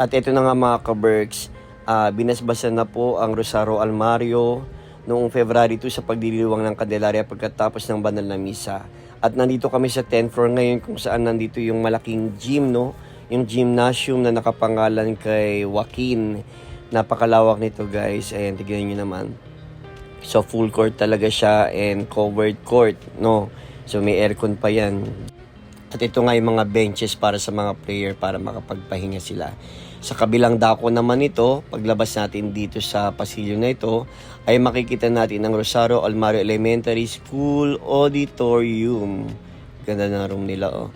At ito na nga mga ka-Berks, ah, binasbasan na po ang Rosario Almario noong February 2 sa pagdiriwang ng Candelaria pagkatapos ng banal na misa. At nandito kami sa 10th floor ngayon kung saan nandito yung malaking gym, no? Yung gymnasium na nakapangalan kay Joaquin. Napakalawak nito guys. Ayan, tignan nyo naman. So full court talaga siya and covered court, no? So may aircon pa yan. At ito nga yung mga benches para sa mga player para makapagpahinga sila. Sa kabilang dako naman ito, paglabas natin dito sa pasilyo na ito, ay makikita natin ang Rosario Almario Elementary School Auditorium. Ganda ng room nila, oh.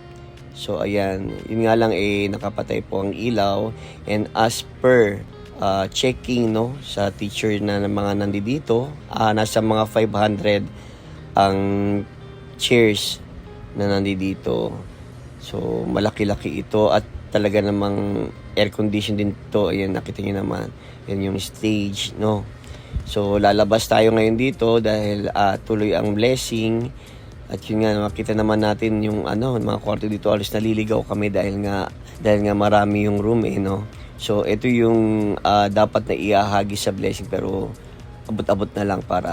So, ayan. Yun nga lang, eh, nakapatay po ang ilaw. And as per uh, checking, no, sa teacher na mga nandito, ah, nasa mga 500 ang chairs na nandito. So, malaki-laki ito at talaga namang air condition din to. Ayan, nakita niyo naman. Yan yung stage, no? So, lalabas tayo ngayon dito dahil ah, tuloy ang blessing. At yun nga, makita naman natin yung ano, mga kwarto dito. Alos naliligaw kami dahil nga, dahil nga marami yung room eh, no? So, ito yung ah, dapat na iahagi sa blessing pero abot-abot na lang para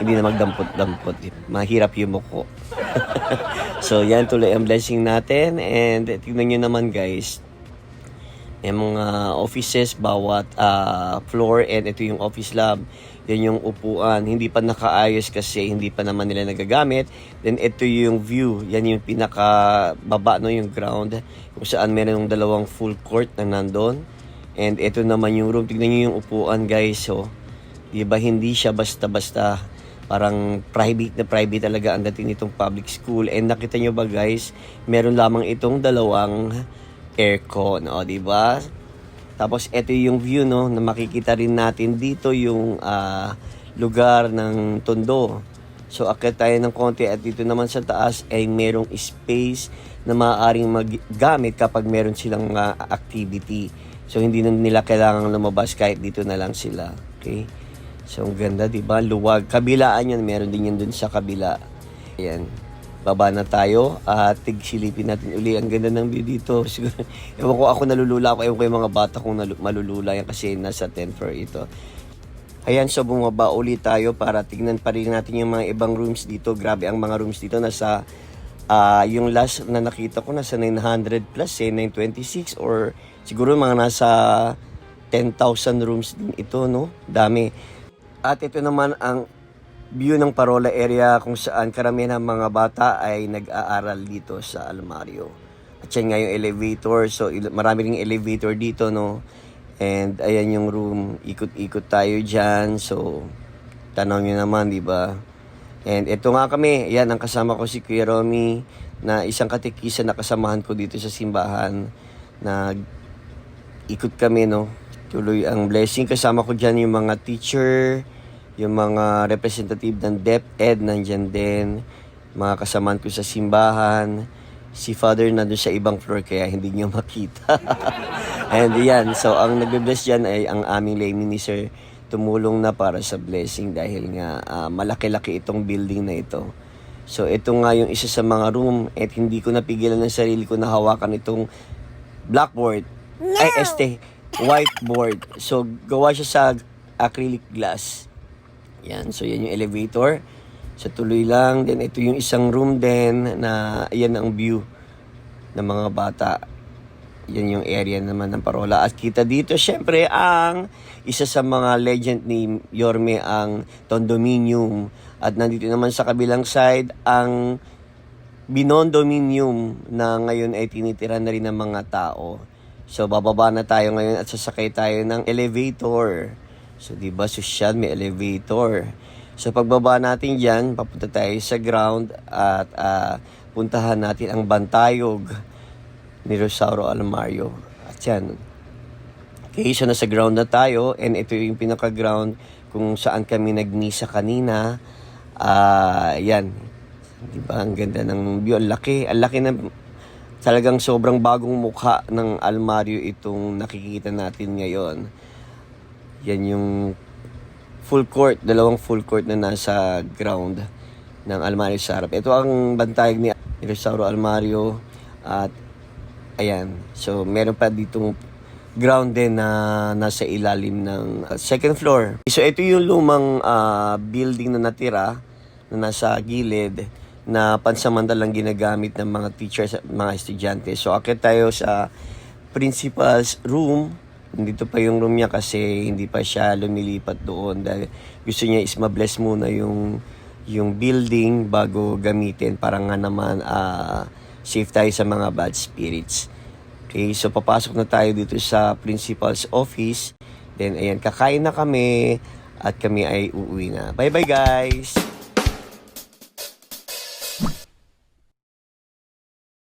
hindi na magdampot-dampot. Mahirap yung muko. so, yan tuloy ang blessing natin. And tignan nyo naman guys, yung mga offices, bawat ah, floor, and ito yung office lab. Yan yung upuan. Hindi pa nakaayos kasi hindi pa naman nila nagagamit. Then ito yung view. Yan yung pinaka baba no yung ground kung saan meron yung dalawang full court na nandun. And ito naman yung room. Tignan nyo yung upuan guys. So, di ba hindi siya basta-basta parang private na private talaga ang dating nitong public school. And nakita nyo ba guys, meron lamang itong dalawang aircon, o di ba? Tapos ito yung view no na makikita rin natin dito yung ah, lugar ng Tondo. So akit tayo ng konti at dito naman sa taas ay merong space na maaaring maggamit kapag meron silang ah, activity. So hindi na nila kailangang lumabas kahit dito na lang sila. Okay? So ang ganda, 'di ba? Luwag. Kabilaan 'yan, meron din 'yan dun sa kabila. Ayan. Baba na tayo at tigsilipin natin uli. Ang ganda ng view dito. Siguro, ewan ko ako nalulula ako. Ewan ko yung mga bata kung malulula yan kasi nasa 10th floor ito. Ayan, so bumaba ulit tayo para tignan pa rin natin yung mga ibang rooms dito. Grabe ang mga rooms dito. Nasa, ah, yung last na nakita ko, nasa 900 plus, eh, 926 or siguro mga nasa 10,000 rooms din ito, no? Dami. At ito naman ang view ng Parola area kung saan karamihan ng mga bata ay nag-aaral dito sa Almario. At yan nga yung elevator. So, marami ring elevator dito, no? And ayan yung room. Ikot-ikot tayo dyan. So, tanaw nyo naman, di ba? And ito nga kami. Yan, ang kasama ko si Kuya Romy na isang katikisa na kasamahan ko dito sa simbahan. Nag ikot kami, no? Tuloy ang blessing. Kasama ko dyan yung mga teacher, yung mga representative ng DepEd nandyan din, mga kasamaan ko sa simbahan, si Father nandun sa ibang floor kaya hindi niyo makita. And yan, so ang nagbe-bless dyan ay ang aming lay minister tumulong na para sa blessing dahil nga ah, malaki-laki itong building na ito. So ito nga yung isa sa mga room at hindi ko napigilan ng sarili ko na hawakan itong blackboard. Ay, este, whiteboard. So gawa siya sa acrylic glass. Yan, so yan yung elevator. Sa tuloy lang, then ito yung isang room din na yan ang view ng mga bata. Yan yung area naman ng parola. At kita dito, syempre, ang isa sa mga legend ni Yorme, ang Condominium. At nandito naman sa kabilang side, ang Binondominium na ngayon ay tinitira na rin ng mga tao. So, bababa na tayo ngayon at sasakay tayo ng elevator. So, di ba, social, may elevator. So, pagbaba natin dyan, papunta tayo sa ground at ah, puntahan natin ang Bantayog ni Rosauro Almario. At yan, Okay, so nasa ground na tayo and ito yung pinaka-ground kung saan kami nagmisa kanina. Ah, yan. 'Di ba? Ang ganda ng view, ang laki, ang laki na talagang sobrang bagong mukha ng almaryo itong nakikita natin ngayon. Yan yung full court, dalawang full court na nasa ground ng Almario sa harap. Ito ang bantayog ni Rosauro Almario at ayan. So meron pa ditong ground din na nasa ilalim ng uh, second floor. So ito yung lumang ah, building na natira na nasa gilid na pansamantalang ginagamit ng mga teachers at mga estudyante. So akit tayo sa principal's room. Nandito pa yung room niya kasi hindi pa siya lumilipat doon dahil gusto niya is ma-bless muna yung yung building bago gamitin para nga naman ah, safe tayo sa mga bad spirits. Okay, so papasok na tayo dito sa principal's office. Then ayan, kakain na kami at kami ay uuwi na. Bye-bye guys!